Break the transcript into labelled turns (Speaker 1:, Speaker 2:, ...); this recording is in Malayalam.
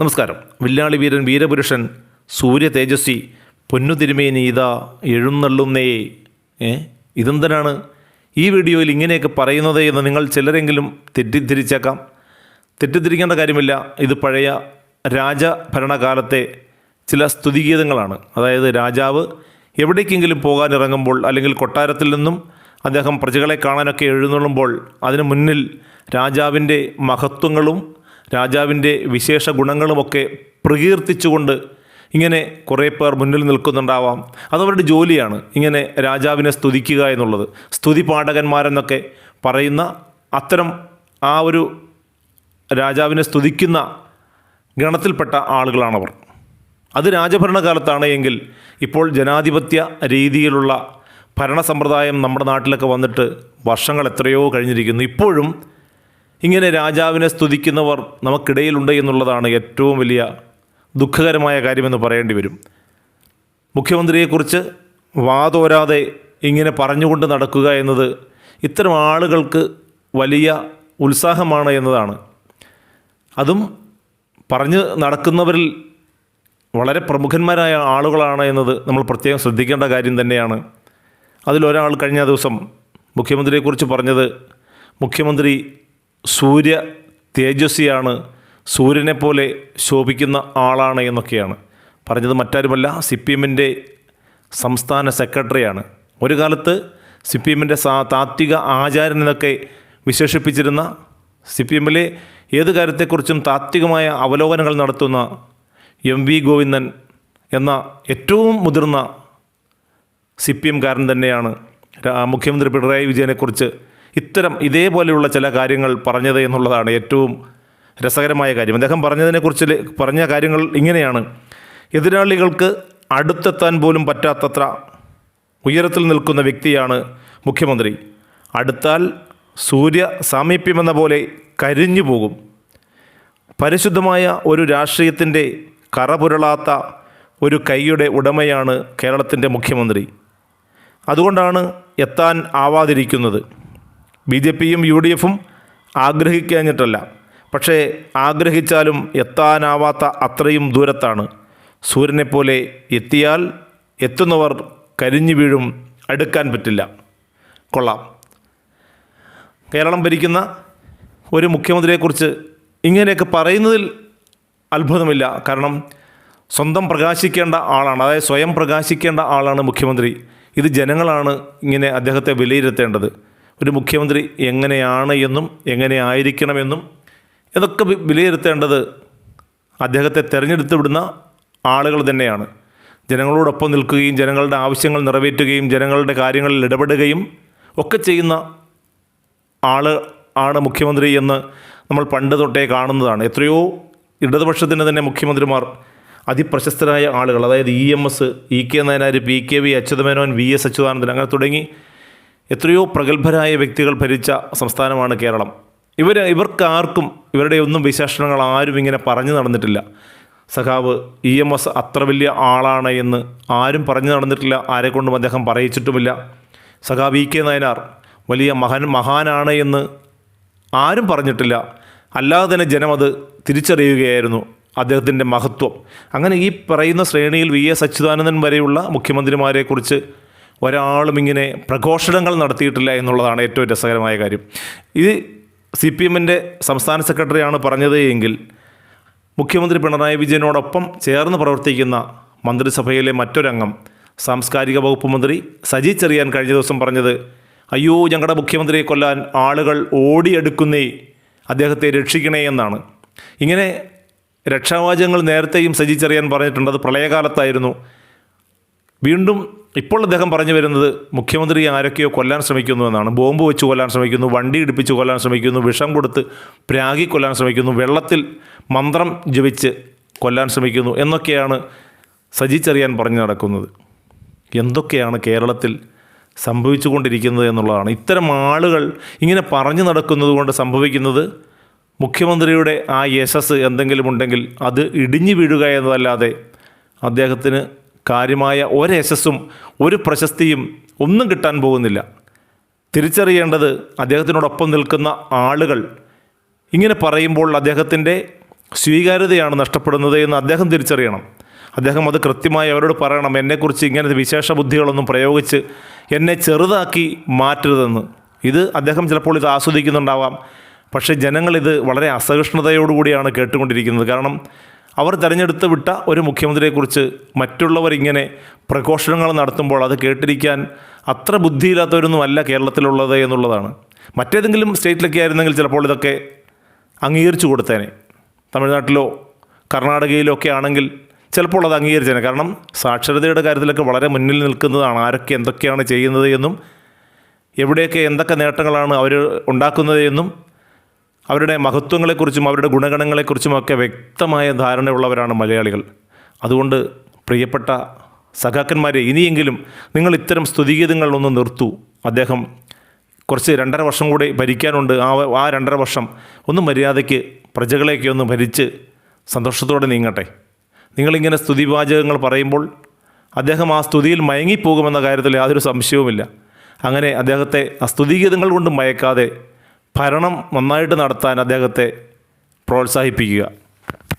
Speaker 1: നമസ്കാരം. വില്ലാളി വീരൻ വീരപുരുഷൻ സൂര്യ തേജസ്വി പൊന്നു എഴുന്നള്ളുന്നേ. ഏ? ഇതെന്തിനാണ് ഈ വീഡിയോയിൽ ഇങ്ങനെയൊക്കെ പറയുന്നത് എന്ന് നിങ്ങൾ ചിലരെങ്കിലും തെറ്റിദ്ധരിച്ചേക്കാം. തെറ്റിദ്ധരിക്കേണ്ട കാര്യമില്ല. ഇത് പഴയ രാജഭരണകാലത്തെ ചില സ്തുതിഗീതങ്ങളാണ്. അതായത് രാജാവ് എവിടേക്കെങ്കിലും പോകാനിറങ്ങുമ്പോൾ അല്ലെങ്കിൽ കൊട്ടാരത്തിൽ നിന്നും അദ്ദേഹം പ്രജകളെ കാണാനൊക്കെ എഴുന്നള്ളുമ്പോൾ അതിനു മുന്നിൽ രാജാവിന്റെ മഹത്വങ്ങളും രാജാവിന്റെ വിശേഷ ഗുണങ്ങളുമൊക്കെ പ്രകീർത്തിച്ചുകൊണ്ട് ഇങ്ങനെ കുറേ പേർ മുന്നിൽ നിൽക്കുന്നുണ്ടാവാം. അതവരുടെ ജോലിയാണ് ഇങ്ങനെ രാജാവിനെ സ്തുതിക്കുക എന്നുള്ളത്. സ്തുതി പാഠകന്മാരെന്നൊക്കെ പറയുന്ന അത്തരം ആ ഒരു രാജാവിനെ സ്തുതിക്കുന്ന ഗണത്തിൽപ്പെട്ട ആളുകളാണവർ. അത് രാജഭരണകാലത്താണ് എങ്കിൽ ഇപ്പോൾ ജനാധിപത്യ രീതിയിലുള്ള ഭരണ സമ്പ്രദായം നമ്മുടെ നാട്ടിലൊക്കെ വന്നിട്ട് വർഷങ്ങൾ എത്രയോ കഴിഞ്ഞിരിക്കുന്നു. ഇപ്പോഴും ഇങ്ങനെ രാജാവിനെ സ്തുതിക്കുന്നവർ നമുക്കിടയിലുണ്ട് എന്നുള്ളതാണ് ഏറ്റവും വലിയ ദുഃഖകരമായ കാര്യമെന്ന് പറയേണ്ടി വരും. മുഖ്യമന്ത്രിയെക്കുറിച്ച് വാതോരാതെ ഇങ്ങനെ പറഞ്ഞുകൊണ്ട് നടക്കുക എന്നത് ഇത്തരം ആളുകൾക്ക് വലിയ ഉത്സാഹമാണ് എന്നതാണ്. അതും പറഞ്ഞ് നടക്കുന്നവരിൽ വളരെ പ്രമുഖന്മാരായ ആളുകളാണ് എന്നത് നമ്മൾ പ്രത്യേകം ശ്രദ്ധിക്കേണ്ട കാര്യം തന്നെയാണ്. അതിലൊരാൾ കഴിഞ്ഞ ദിവസം മുഖ്യമന്ത്രിയെക്കുറിച്ച് പറഞ്ഞത് മുഖ്യമന്ത്രി സൂര്യ തേജസ്വിയാണ് സൂര്യനെ പോലെ ശോഭിക്കുന്ന ആളാണ് എന്നൊക്കെയാണ്. പറഞ്ഞത് മറ്റാരുമല്ല സി പി എമ്മിന്റെ സംസ്ഥാന സെക്രട്ടറിയാണ്. ഒരു കാലത്ത് സി പി എമ്മിന്റെ സാ താത്വിക ആചാരൻ എന്നൊക്കെ വിശേഷിപ്പിച്ചിരുന്ന സി പി എമ്മിലെ ഏത് കാര്യത്തെക്കുറിച്ചും താത്വികമായ അവലോകനങ്ങൾ നടത്തുന്ന എം വി ഗോവിന്ദൻ എന്ന ഏറ്റവും മുതിർന്ന സി പി എംകാരൻ തന്നെയാണ് മുഖ്യമന്ത്രി പിണറായി വിജയനെക്കുറിച്ച് ഇത്തരം ഇതേപോലെയുള്ള ചില കാര്യങ്ങൾ പറഞ്ഞത് എന്നുള്ളതാണ് ഏറ്റവും രസകരമായ കാര്യം. അദ്ദേഹം പറഞ്ഞതിനെക്കുറിച്ച് പറഞ്ഞ കാര്യങ്ങൾ ഇങ്ങനെയാണ്. എതിരാളികൾക്ക് അടുത്തെത്താൻ പോലും പറ്റാത്തത്ര ഉയരത്തിൽ നിൽക്കുന്ന വ്യക്തിയാണ് മുഖ്യമന്ത്രി. അടുത്താൽ സൂര്യ സാമീപ്യമെന്ന പോലെ കരിഞ്ഞു പോകും. പരിശുദ്ധമായ ഒരു രാഷ്ട്രീയത്തിന്റെ കറപുരളാത്ത ഒരു കൈയുടെ ഉടമയാണ് കേരളത്തിന്റെ മുഖ്യമന്ത്രി. അതുകൊണ്ടാണ് എത്താൻ ആവാതിരിക്കുന്നത്. ബി ജെ പിയും യു ഡി എഫും ആഗ്രഹിക്കഴിഞ്ഞിട്ടല്ല പക്ഷേ ആഗ്രഹിച്ചാലും എത്താനാവാത്ത അത്രയും ദൂരത്താണ്. സൂര്യനെപ്പോലെ എത്തിയാൽ എത്തുന്നവർ കരിഞ്ഞു വീഴും അടുക്കാൻ പറ്റില്ല. കൊള്ളാം. കേരളം ഭരിക്കുന്ന ഒരു മുഖ്യമന്ത്രിയെക്കുറിച്ച് ഇങ്ങനെയൊക്കെ പറയുന്നതിൽ അത്ഭുതമില്ല. കാരണം സ്വന്തം പ്രകാശിക്കേണ്ട ആളാണ് അതായത് സ്വയം പ്രകാശിക്കേണ്ട ആളാണ് മുഖ്യമന്ത്രി. ഇത് ജനങ്ങളാണ് ഇങ്ങനെ അദ്ദേഹത്തെ വിലയിരുത്തേണ്ടത്. ഒരു മുഖ്യമന്ത്രി എങ്ങനെയാണ് എന്നും എങ്ങനെ ആയിരിക്കണമെന്നും ഇതൊക്കെ വിലയിരുത്തേണ്ടത് അദ്ദേഹത്തെ തിരഞ്ഞെടുത്ത് വിടുന്ന ആളുകൾ തന്നെയാണ്. ജനങ്ങളോടൊപ്പം നിൽക്കുകയും ജനങ്ങളുടെ ആവശ്യങ്ങൾ നിറവേറ്റുകയും ജനങ്ങളുടെ കാര്യങ്ങളിൽ ഇടപെടുകയും ഒക്കെ ചെയ്യുന്ന ആൾ ആണ് മുഖ്യമന്ത്രി എന്ന് നമ്മൾ പണ്ട് തൊട്ടേ കാണുന്നതാണ്. എത്രയോ ഇടതുപക്ഷത്തിന് തന്നെ മുഖ്യമന്ത്രിമാർ അതിപ്രശസ്തരായ ആളുകൾ. അതായത് E M S E K Nayanar P K V Achutha Menon V S Achuthanandan അങ്ങനെ തുടങ്ങി എത്രയോ പ്രഗത്ഭരായ വ്യക്തികൾ ഭരിച്ച സംസ്ഥാനമാണ് കേരളം. ഇവർ ഇവർക്കാർക്കും ഇവരുടെ ഒന്നും വിശേഷണങ്ങൾ ആരും ഇങ്ങനെ പറഞ്ഞു നടന്നിട്ടില്ല. സഖാവ് ഇ എം എസ് അത്ര വലിയ ആളാണ് എന്ന് ആരും പറഞ്ഞു നടന്നിട്ടില്ല ആരെക്കൊണ്ടും അദ്ദേഹം പറയിച്ചിട്ടുമില്ല. സഖാവ് ഇ കെ നയനാർ വലിയ മഹാൻ മഹാനാണ് എന്ന് ആരും പറഞ്ഞിട്ടില്ല. അല്ലാതെ തന്നെ ജനം അത് തിരിച്ചറിയുകയായിരുന്നു അദ്ദേഹത്തിന്റെ മഹത്വം. അങ്ങനെ ഈ പറയുന്ന ശ്രേണിയിൽ വി എസ് അച്യുതാനന്ദൻ വരെയുള്ള മുഖ്യമന്ത്രിമാരെക്കുറിച്ച് ഒരാളും ഇങ്ങനെ പ്രഘോഷണങ്ങൾ നടത്തിയിട്ടില്ല എന്നുള്ളതാണ് ഏറ്റവും രസകരമായ കാര്യം. ഇത് സി പി എമ്മിന്റെ സംസ്ഥാന സെക്രട്ടറിയാണ് പറഞ്ഞത് എങ്കിൽ മുഖ്യമന്ത്രി പിണറായി വിജയനോടൊപ്പം ചേർന്ന് പ്രവർത്തിക്കുന്ന മന്ത്രിസഭയിലെ മറ്റൊരംഗം സാംസ്കാരിക വകുപ്പ് മന്ത്രി സജി ചെറിയാൻ കഴിഞ്ഞ ദിവസം പറഞ്ഞത് അയ്യോ ഞങ്ങളുടെ മുഖ്യമന്ത്രിയെ കൊല്ലാൻ ആളുകൾ ഓടിയെടുക്കുന്നേ അദ്ദേഹത്തെ രക്ഷിക്കണേ എന്നാണ്. ഇങ്ങനെ രക്ഷാവാചകങ്ങൾ നേരത്തെയും സജി ചെറിയാൻ പറഞ്ഞിട്ടുണ്ട്. അത് പ്രളയകാലത്തായിരുന്നു. വീണ്ടും ഇപ്പോൾ അദ്ദേഹം പറഞ്ഞു വരുന്നത് മുഖ്യമന്ത്രി ആരൊക്കെയോ കൊല്ലാൻ ശ്രമിക്കുന്നു എന്നാണ്. ബോംബ് വെച്ച് കൊല്ലാൻ ശ്രമിക്കുന്നു വണ്ടി ഇടിപ്പിച്ച് കൊല്ലാൻ ശ്രമിക്കുന്നു വിഷം കൊടുത്ത് പ്രാഗി കൊല്ലാൻ ശ്രമിക്കുന്നു വെള്ളത്തിൽ മന്ത്രം ജപിച്ച് കൊല്ലാൻ ശ്രമിക്കുന്നു എന്നൊക്കെയാണ് സജി ചെറിയാൻ പറഞ്ഞു നടക്കുന്നത്. എന്തൊക്കെയാണ് കേരളത്തിൽ സംഭവിച്ചുകൊണ്ടിരിക്കുന്നത് എന്നുള്ളതാണ്. ഇത്തരം ആളുകൾ ഇങ്ങനെ പറഞ്ഞു നടക്കുന്നത് കൊണ്ട് സംഭവിക്കുന്നത് മുഖ്യമന്ത്രിയുടെ ആ യശസ് എന്തെങ്കിലും ഉണ്ടെങ്കിൽ അത് ഇടിഞ്ഞു വീഴുക എന്നതല്ലാതെ അദ്ദേഹത്തിന് കാര്യമായ ഒരു യശസ്സും ഒരു പ്രശസ്തിയും ഒന്നും കിട്ടാൻ പോകുന്നില്ല. തിരിച്ചറിയേണ്ടത് അദ്ദേഹത്തിനോടൊപ്പം നിൽക്കുന്ന ആളുകൾ. ഇങ്ങനെ പറയുമ്പോൾ അദ്ദേഹത്തിന്റെ സ്വീകാര്യതയാണ് നഷ്ടപ്പെടുന്നത് എന്ന് അദ്ദേഹം തിരിച്ചറിയണം. അദ്ദേഹം അത് കൃത്യമായി അവരോട് പറയണം. എന്നെക്കുറിച്ച് ഇങ്ങനെ വിശേഷ ബുദ്ധികളൊന്നും പ്രയോഗിച്ച് എന്നെ ചെറുതാക്കി മാറ്റരുതെന്ന്. ഇത് അദ്ദേഹം ചിലപ്പോൾ ഇത് ആസ്വദിക്കുന്നുണ്ടാവാം. പക്ഷേ ജനങ്ങളിത് വളരെ അസഹിഷ്ണുതയോടുകൂടിയാണ് കേട്ടുകൊണ്ടിരിക്കുന്നത്. കാരണം അവർ തിരഞ്ഞെടുത്ത് വിട്ട ഒരു മുഖ്യമന്ത്രിയെക്കുറിച്ച് മറ്റുള്ളവർ ഇങ്ങനെ പ്രഘോഷണങ്ങൾ നടത്തുമ്പോൾ അത് കേട്ടിരിക്കാൻ അത്ര ബുദ്ധിയില്ലാത്തവരൊന്നും അല്ല കേരളത്തിലുള്ളത് എന്നുള്ളതാണ്. മറ്റേതെങ്കിലും സ്റ്റേറ്റിലൊക്കെ ആയിരുന്നെങ്കിൽ ചിലപ്പോൾ ഇതൊക്കെ അംഗീകരിച്ചു കൊടുത്തേനെ. തമിഴ്നാട്ടിലോ കർണാടകയിലോ ഒക്കെ ആണെങ്കിൽ ചിലപ്പോൾ അത് അംഗീകരിച്ചേനെ. കാരണം സാക്ഷരതയുടെ കാര്യത്തിലൊക്കെ വളരെ മുന്നിൽ നിൽക്കുന്നതാണ് ആരൊക്കെ എന്തൊക്കെയാണ് ചെയ്യുന്നത് എന്നും എവിടെയൊക്കെ എന്തൊക്കെ നേട്ടങ്ങളാണ് അവർ ഉണ്ടാക്കുന്നത് എന്നും അവരുടെ മഹത്വങ്ങളെക്കുറിച്ചും അവരുടെ ഗുണഗണങ്ങളെക്കുറിച്ചുമൊക്കെ വ്യക്തമായ ധാരണയുള്ളവരാണ് മലയാളികൾ. അതുകൊണ്ട് പ്രിയപ്പെട്ട സഖാക്കന്മാരെ ഇനിയെങ്കിലും നിങ്ങൾ ഇത്തരം സ്തുതിഗീതങ്ങളിലൊന്ന് നിർത്തൂ. അദ്ദേഹം കുറച്ച് രണ്ടര വർഷം കൂടി ഭരിക്കാനുണ്ട്. ആ ആ രണ്ടര വർഷം ഒന്ന് മര്യാദയ്ക്ക് പ്രജകളെയൊക്കെ ഒന്ന് ഭരിച്ച് സന്തോഷത്തോടെ നീങ്ങട്ടെ. നിങ്ങളിങ്ങനെ സ്തുതിവാചകങ്ങൾ പറയുമ്പോൾ അദ്ദേഹം ആ സ്തുതിയിൽ മയങ്ങിപ്പോകുമെന്ന കാര്യത്തിൽ യാതൊരു സംശയവുമില്ല. അങ്ങനെ അദ്ദേഹത്തെ ആ സ്തുതിഗീതങ്ങൾ കൊണ്ട് മയക്കാതെ ഭരണം നന്നായിട്ട് നടത്താൻ അദ്ദേഹത്തെ പ്രോത്സാഹിപ്പിക്കുക.